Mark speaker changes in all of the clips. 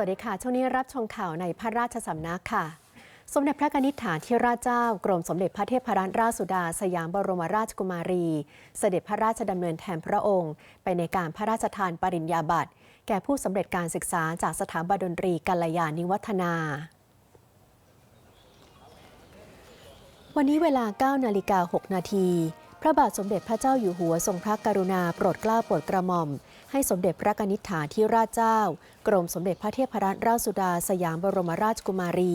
Speaker 1: วัสดีค่ะ ช่วงนี้รับชมข่าวในพระราชสำนักค่ะ สมเด็จพระนิษฐาธิราชเจ้ากรมสมเด็จพระเทพรัตนราชสุดา สยามบรมราชกุมารี เสด็จพระราชดำเนินแทนพระองค์ ไปในการพระราชทานปริญญาบัตรแก่ผู้สำเร็จการศึกษาจากสถาบันดนตรีกัลยาณิวัฒนาวันนี้เวลา 9 นาฬิกา 6 นาที พระบาทสมเด็จพระเจ้าอยู่หัวทรงพระกรุณาโปรดเกล้าโปรดกระหม่อม ให้สมเด็จพระนิษฐาธิราชเจ้า กรมสมเด็จพระเทพรัตนราชสุดาสยามบรมราชกุมารี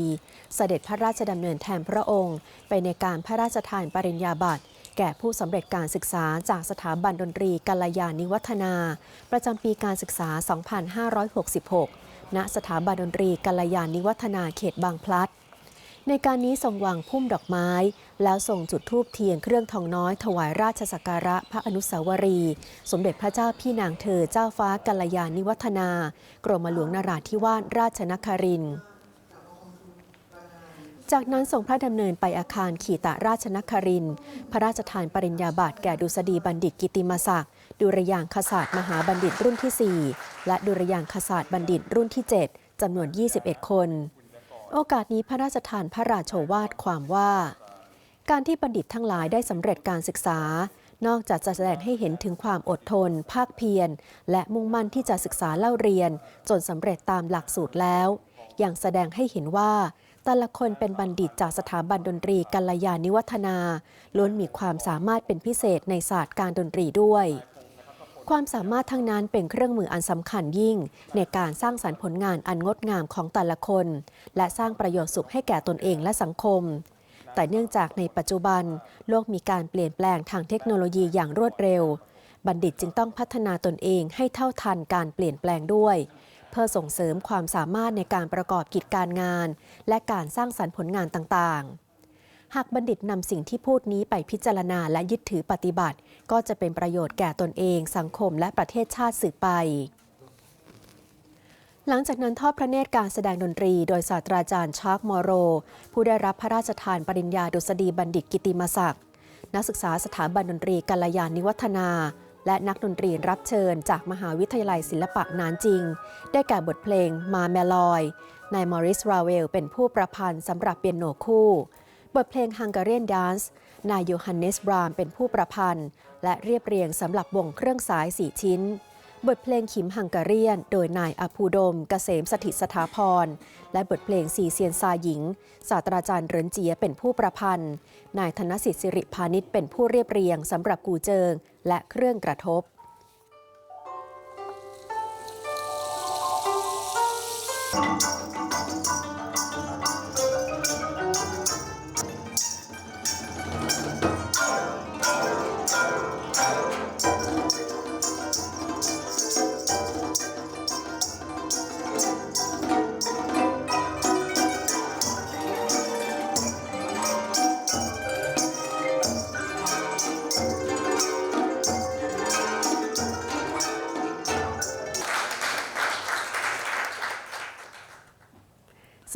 Speaker 1: เสด็จพระราชดำเนินแทนพระองค์ ไปในการพระราชทานปริญญาบัตรแก่ผู้สำเร็จการศึกษาจากสถาบันดนตรีกัลยาณิวัฒนา ประจำปีการศึกษา 2566 ณ สถาบันดนตรีกัลยาณิวัฒนาเขตบางพลัด ในการนี้ทรงวางพุ่มดอกไม้ แล้วส่งจุดธูปเทียนเครื่องทองน้อยถวายราชสักการะพระอนุสาวรีย์สมเด็จพระเจ้าพี่นางเธอเจ้าฟ้ากัลยาณิวัฒนา กรมหลวงนราธิวาสราชนครินทร์จากนั้นทรงพระดำเนินไปอาคารขีตะราชนครินทร์พระราชทานปริญญาบัตรแก่ดุษฎีบัณฑิตกิติมศักดิ์ดุรยางคศาสตร์มหาบัณฑิตรุ่นที่ 4 และดุรยางคศาสตร์บัณฑิตรุ่นที่ 7จำนวน 21 คน โอกาสนี้พระราชทานพระราโชวาทความว่า การที่บัณฑิตทั้งหลายได้สำเร็จการศึกษา นอกจากจะแสดงให้เห็นถึงความอดทน ภาคเพียร และมุ่งมั่นที่จะศึกษาเล่าเรียน จนสำเร็จตามหลักสูตรแล้ว ยังแสดงให้เห็นว่าแต่ละคนเป็นบัณฑิตจากสถาบันดนตรีกัลยาณิวัฒนา ล้วนมีความสามารถเป็นพิเศษในศาสตร์การดนตรีด้วย ความสามารถทั้งนั้นเป็นเครื่องมืออันสำคัญยิ่ง ในการสร้างสรรค์ผลงานอันงดงามของแต่ละคน และสร้างประโยชน์สุขให้แก่ตนเองและสังคม แต่เนื่องจากในปัจจุบัน โลกมีการเปลี่ยนแปลงทางเทคโนโลยีอย่างรวดเร็ว บัณฑิตจึงต้องพัฒนาตนเองให้เท่าทันการเปลี่ยนแปลงด้วย เพื่อส่งเสริมความสามารถในการประกอบกิจการงาน และการสร้างสรรค์ผลงานต่างๆ หากบัณฑิตนำสิ่งที่พูดนี้ไปพิจารณาและยึดถือปฏิบัติ ก็จะเป็นประโยชน์แก่ตนเอง สังคมและประเทศชาติสืบไปหลังจากนั้นทอดพระเนตรการแสดงดนตรี โดยศาสตราจารย์ชาร์กมอโร ผู้ได้รับพระราชทานปริญญาดุษฎีบัณฑิตกิติมศักดิ์นักศึกษาสถาบันดนตรีกัลยาณิวัฒนา และนักดนตรีรับเชิญจากมหาวิทยาลัยศิลปะนานจริง ได้แก่บทเพลงมาแมลอย นายมอริสราเวลเป็นผู้ประพันธ์สำหรับเปียโนคู่ บทเพลง Hungarian Dance นายโยฮันเนสบรามเป็นผู้ประพันธ์ และเรียบเรียงสำหรับวงเครื่องสายสีชิ้น บทเพลงขิมฮังการียน โดยนายอภูดมกเกษมสถิตสถาพร และบทเพลงสีเซียนซาหญิง ศาสตราจารย์เรินเจียเป็นผู้ประพันธ์ นายธนสิทธิสิริพานิชเป็นผู้เรียบเรียงสำหรับกูเจิง และเครื่องกระทบ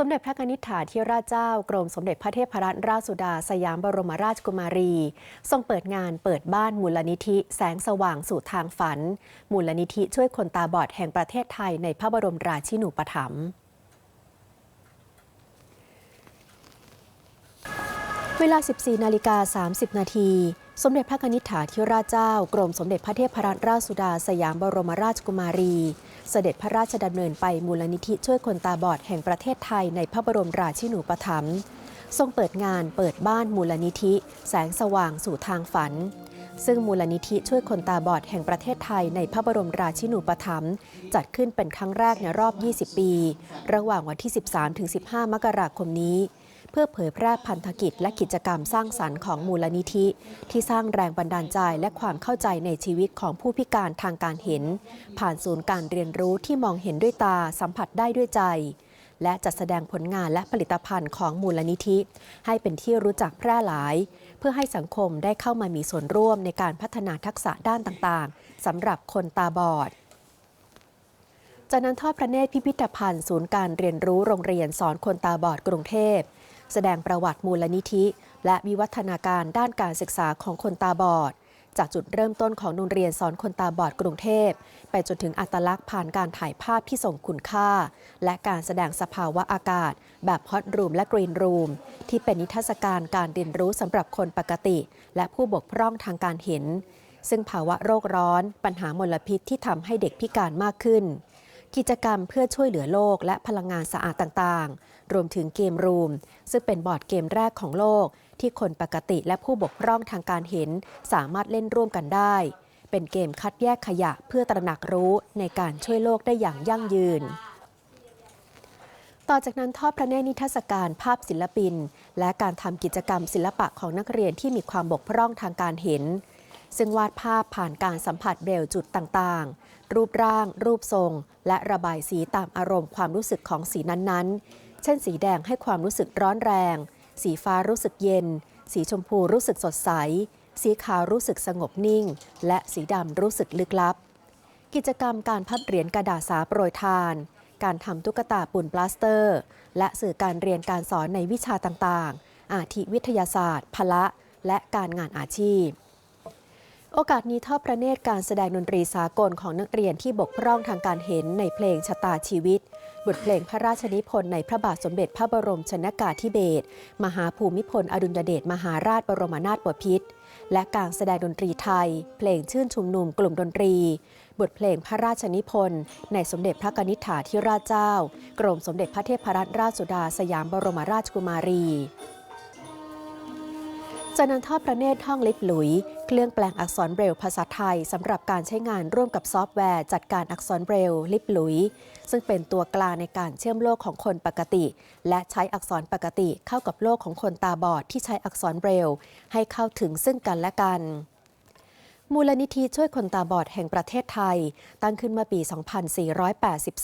Speaker 1: สมเด็จพระนิษฐาธิราชเจ้ากรมสมเด็จพระเทพรัตนราชสุดาสยามบรมราชกุมารี ทรงเปิดงานเปิดบ้านมูลนิธิ แสงสว่างสู่ทางฝัน มูลนิธิช่วยคนตาบอดแห่งประเทศไทยในพระบรมราชินูปถัมภ์เวลา 14 นาฬิกา 30 นาที สมเด็จพระนิษฐาธิราชเจ้า กรมสมเด็จพระเทพรัตนราชสุดาสยามบรมราชกุมารี เสด็จพระราชดำเนินไปมูลนิธิช่วยคนตาบอดแห่งประเทศไทยในพระบรมราชินูปถัมภ์ทรงเปิดงานเปิดบ้านมูลนิธิ แสงสว่างสู่ทางฝัน ซึ่งมูลนิธิช่วยคนตาบอดแห่งประเทศไทยในพระบรมราชินูปถัมภ์จัดขึ้นเป็นครั้งแรกในรอบ 20 ปี ระหว่างวันที่ 13-15 มกราคมนี้ เพื่อเผยแพร่พันธกิจและกิจกรรมสร้างสรรค์ของมูลนิธิ ที่สร้างแรงบันดาลใจและความเข้าใจในชีวิตของผู้พิการทางการเห็น ผ่านศูนย์การเรียนรู้ที่มองเห็นด้วยตาสัมผัสได้ด้วยใจ และจัดแสดงผลงานและผลิตภัณฑ์ของมูลนิธิ ให้เป็นที่รู้จักแพร่หลาย เพื่อให้สังคมได้เข้ามามีส่วนร่วมในการพัฒนาทักษะด้านต่างๆสำหรับคนตาบอดจากนั้นทอดพระเนตรพิพิธภัณฑ์ศูนย์การเรียนรู้โรงเรียนสอนคนตาบอดกรุงเทพ แสดงประวัติมูลนิธิ และวิวัฒนาการด้านการศึกษาของคนตาบอด จากจุดเริ่มต้นของโรงเรียนสอนคนตาบอดกรุงเทพ ไปจนถึงอัตลักษณ์ผ่านการถ่ายภาพที่ส่งคุณค่า และการแสดงสภาวะอากาศ แบบฮอตรูมและกรีนรูมที่เป็นนิทรรศการการเรียนรู้สำหรับคนปกติ และผู้บกพร่องทางการเห็นซึ่งภาวะโรคร้อน ปัญหามลพิษที่ทำให้เด็กพิการมากขึ้น กิจกรรมเพื่อช่วยเหลือโลกและพลังงานสะอาดต่างๆ รวมถึงเกมรูม ซึ่งเป็นบอร์ดเกมแรกของโลก ที่คนปกติและผู้บกพร่องทางการเห็น สามารถเล่นร่วมกันได้ เป็นเกมคัดแยกขยะเพื่อตระหนักรู้ในการช่วยโลกได้อย่างยั่งยืนต่อจากนั้นทอดพระเนตรนิทรรศการภาพศิลปิน และการทำกิจกรรมศิลปะของนักเรียนที่มีความบกพร่องทางการเห็น ซึ่งวาดภาพผ่านการสัมผัสเบลจุดต่างๆ รูปร่าง รูปทรง และระบายสีตามอารมณ์ความรู้สึกของสีนั้นๆ เช่น สีแดงให้ความรู้สึกร้อนแรง สีฟ้ารู้สึกเย็น สีชมพูรู้สึกสดใส สีขาวรู้สึกสงบนิ่ง และสีดำรู้สึกลึกลับ กิจกรรมการพับเหรียญกระดาษสาโปรยทาน การทำตุ๊กตาปุ่นปลาสเตอร์ และสื่อการเรียนการสอนในวิชาต่างๆ อาทิวิทยาศาสตร์ พละ และการงานอาชีพ โอกาสนี้ทอดพระเนตรการแสดงดนตรีสากลของนักเรียนที่บกพร่องทางการเห็นในเพลงชะตาชีวิต บทเพลงพระราชนิพนธ์ในพระบาทสมเด็จพระบรมชนกาธิเบศรมหาภูมิพลอดุลยเดชมหาราชบรมนาถบพิตรและการแสดงดนตรีไทย เพลงชื่นชุมนุมกลุ่มดนตรี บทเพลงพระราชนิพนธ์ในสมเด็จพระกนิษฐาธิราชเจ้า กรมสมเด็จพระเทพรัตนราชสุดาสยามบรมราชกุมารีจากนั้นทอดพระเนตรห้องลิบหลุย เครื่องแปลงอักษรเบรลภาษาไทยสำหรับการใช้งานร่วมกับซอฟต์แวร์จัดการอักษรเบรลลิบหลุย ซึ่งเป็นตัวกลางในการเชื่อมโลกของคนปกติ และใช้อักษรปกติเข้ากับโลกของคนตาบอดที่ใช้อักษรเบรลให้เข้าถึงซึ่งกันและกัน มูลนิธิช่วยคนตาบอดแห่งประเทศไทย ตั้งขึ้นเมื่อปี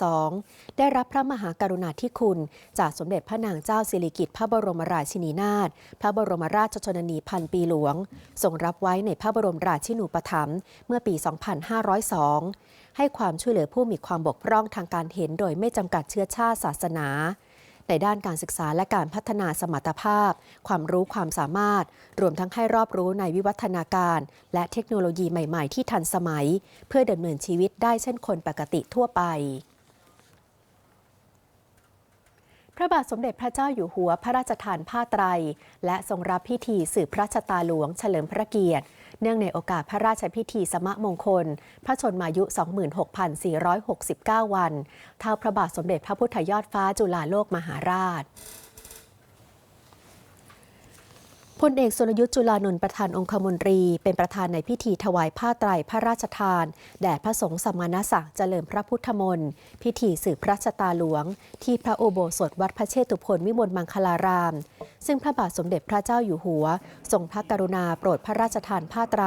Speaker 1: 2482 ได้รับพระมหากรุณาธิคุณ จากสมเด็จพระนางเจ้าสิริกิติ์พระบรมราชินีนาถ พระบรมราชชนนีพันปีหลวง ทรงรับไว้ในพระบรมราชินูปถัมภ์เมื่อปี 2502 ให้ความช่วยเหลือผู้มีความบกพร่องทางการเห็นโดยไม่จำกัดเชื้อชาติศาสนา ในด้านการศึกษาและการพัฒนาสมรรถภาพ ความรู้ความสามารถ รวมทั้งให้รอบรู้ในวิวัฒนาการ และเทคโนโลยีใหม่ ๆ ที่ทันสมัย เพื่อดำเนินชีวิตได้เช่นคนปกติทั่วไป พระบาทสมเด็จพระเจ้าอยู่หัวพระราชทานผ้าไตร และทรงรับพิธีสืบพระชะตาหลวงเฉลิมพระเกียรติ เนื่องในโอกาสพระราชพิธีสมะมงคล พระชนมายุ 26,469 วัน เท่าพระบาทสมเด็จพระพุทธยอดฟ้าจุฬาโลกมหาราช พลเอกสุรยุทธ์จุลานนท์ประธานองคมนตรี เป็นประธานในพิธีถวายผ้าไตรพระราชทาน แด่พระสงฆ์สมณศักดิ์เจริญพระพุทธมนต์พิธีสืบพระชะตาหลวง ที่พระโอโบสถวัดพระเชตุพนวิมลมังคลาราม ซึ่งพระบาทสมเด็จพระเจ้าอยู่หัว ทรงพระกรุณาโปรดพระราชทานผ้าไตร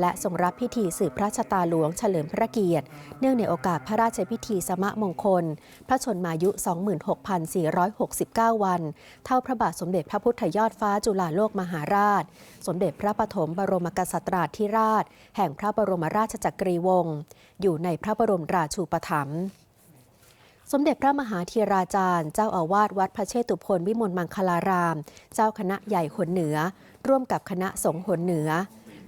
Speaker 1: และทรงรับพิธีสืบพระชะตาหลวงเฉลิมพระเกียรติ เนื่องในโอกาสพระราชพิธีสมะมงคล พระชนมายุ 26,469 วัน เท่าพระบาทสมเด็จพระพุทธยอดฟ้าจุฬาโลกมหาราช สมเด็จพระปฐมบรมกษัตราธิราช แห่งพระบรมราชจักรีวงศ์อยู่ในพระบรมราชูปถัมภ์สมเด็จพระมหาธีราจารย์ เจ้าอาวาสวัดพระเชตุพนวิมลมังคลาราม เจ้าคณะใหญ่หนเหนือ ร่วมกับคณะสงฆ์หนเหนือ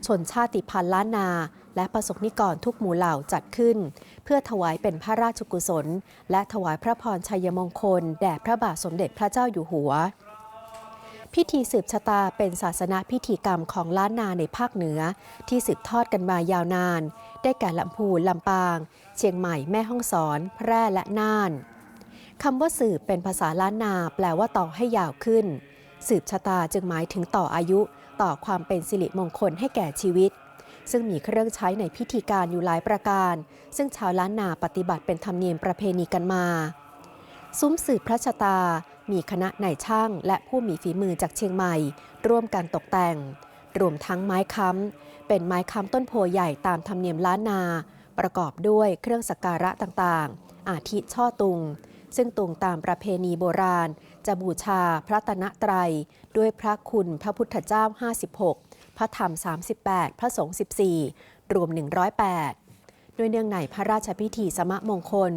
Speaker 1: ชนชาติพันธุ์ล้านนา และประสบนิกรทุกหมู่เหล่าจัดขึ้น เพื่อถวายเป็นพระราชกุศล และถวายพระพรชัยมงคล แด่พระบาทสมเด็จพระเจ้าอยู่หัว พิธีสืบชะตาเป็นศาสนาพิธีกรรมของล้านนาในภาคเหนือ ที่สืบทอดกันมายาวนาน ได้แก่ลำพูนลำปาง เชียงใหม่แม่ฮ่องสอน แพร่และน่านคำว่าสืบเป็นภาษาล้านนาแปลว่าต่อให้ยาวขึ้น สืบชะตาจึงหมายถึงต่ออายุ ต่อความเป็นสิริมงคลให้แก่ชีวิต ซึ่งมีเครื่องใช้ในพิธีการอยู่หลายประการ ซึ่งชาวล้านนาปฏิบัติเป็นธรรมเนียมประเพณีกันมา ซุ้มสืบพระชะตา มีคณะนายช่างและผู้มีฝีมือจากเชียงใหม่ ร่วมกันตกแต่ง รวมทั้งไม้ค้ำ เป็นไม้ค้ำต้นโพใหญ่ตามธรรมเนียมล้านนา ประกอบด้วยเครื่องสักการะต่างๆ อาทิช่อตุง ซึ่งตุงตามประเพณีโบราณ จะบูชาพระตนะไตร ด้วยพระคุณพระพุทธเจ้า 56 พระธรรม 38 พระสงฆ์14 รวม 108 ด้วยเนื่องในพระราชพิธีสมะมงคล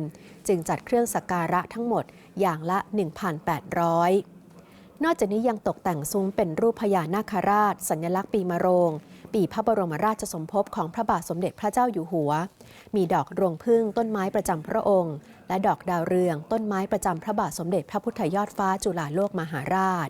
Speaker 1: จึงจัดเครื่องสักการะทั้งหมดอย่างละ 1,800 นอกจากนี้ยังตกแต่งซุ้มเป็นรูปพญานาคราช สัญลักษณ์ปีมะโรง ปีพระบรมราชสมภพของพระบาทสมเด็จพระเจ้าอยู่หัว มีดอกรวงพึ่งต้นไม้ประจำพระองค์ และดอกดาวเรืองต้นไม้ประจำพระบาทสมเด็จพระพุทธยอดฟ้าจุฬาโลกมหาราช